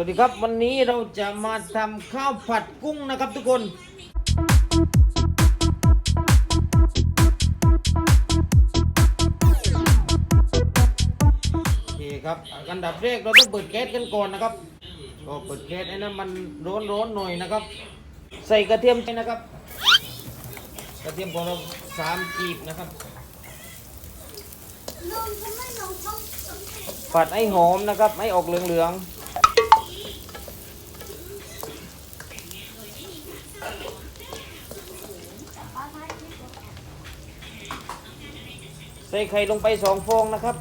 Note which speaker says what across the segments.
Speaker 1: สวัสดีครับวันนี้เราจะมาทำข้าวผัดกุ้งนะครับทุกคน โอเคครับอันดับแรกเราต้องเปิดแก๊สกันก่อนนะครับ ก็เปิดแก๊สให้น้ำมันร้อนๆหน่อยนะครับ ใส่กระเทียมไปนะครับ กระเทียมของเราสามกีบนะครับผัดให้หอมนะครับให้ออกเหลืองๆ ใส่ไข่ลงไปสองฟองนะครับ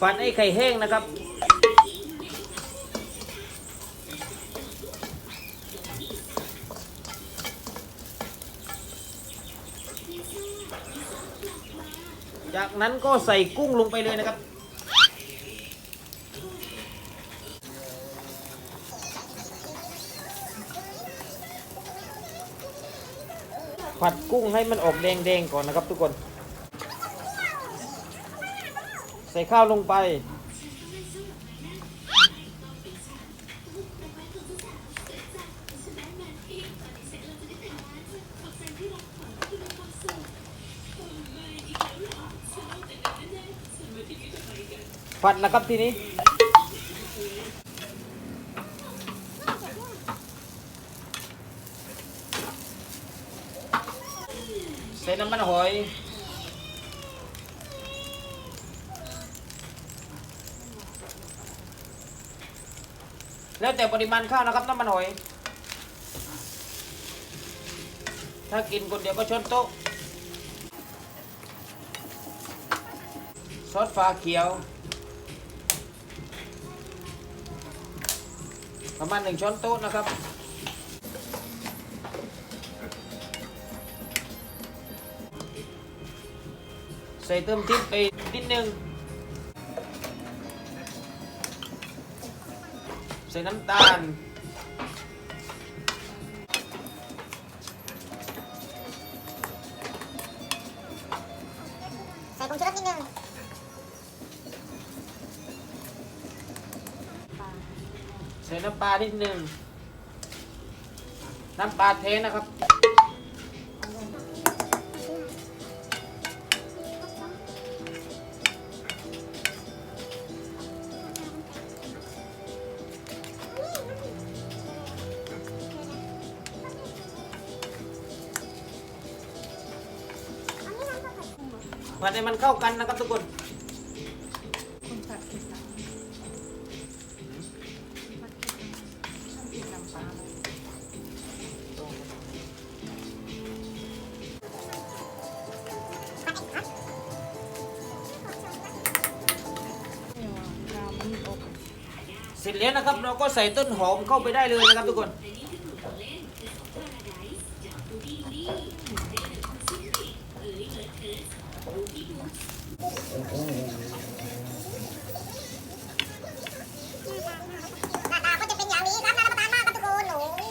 Speaker 1: ฝันไอ้ไข่แห้งนะครับ จากนั้นก็ใส่กุ้งลงไปเลยนะครับ ผัดกุ้งให้มันออกแดงๆก่อนนะครับทุกคน ใส่ข้าวลงไป ผัดนะครับทีนี้ ใส่น้ำมันหอย แล้วแต่ปริมาณข้าวนะครับน้ำมันหอย ถ้ากินคนเดียวก็ชนโต๊ะซอสฟ้าเขียว ประมาณหนึ่งช้อนโต๊ะนะครับ ใส่เติมพริกไปนิดนึง ใส่น้ำตาล
Speaker 2: ใส่ผงชูรสนิดนึง
Speaker 1: ใส่น้ำปลานิดนึง น้ำปลาเทนะครับ ผัดให้มันเข้ากันนะครับทุกคน สร็จแล้วนะครับ เราก็ใส่ต้นหอมเข้าไปได้เลยนะครับทุกคน
Speaker 2: หน้าตาก็จะเป็นอย่างนี้ครับน่ารับประทานมากครับทุกคนโอ้ย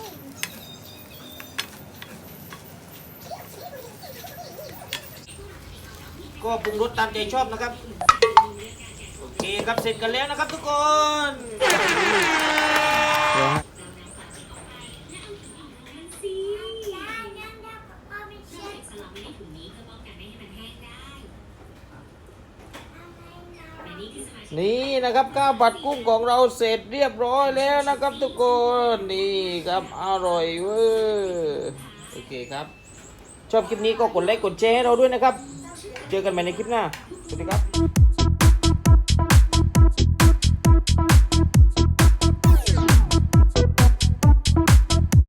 Speaker 1: ก็ปรุงรสตามใจชอบนะครับ โอเคครับเสร็จกันแล้วนะครับทุกคน นี่นะครับข้าวผัดกุ้งของเราเสร็จเรียบร้อยแล้วนะครับทุกคนนี่ครับอร่อยเวอร์โอเคครับชอบคลิปนี้ก็กดไลค์กดแชร์ให้เราด้วยนะครับ เจอกันใหม่ในคลิปหน้าสวัสดีครับ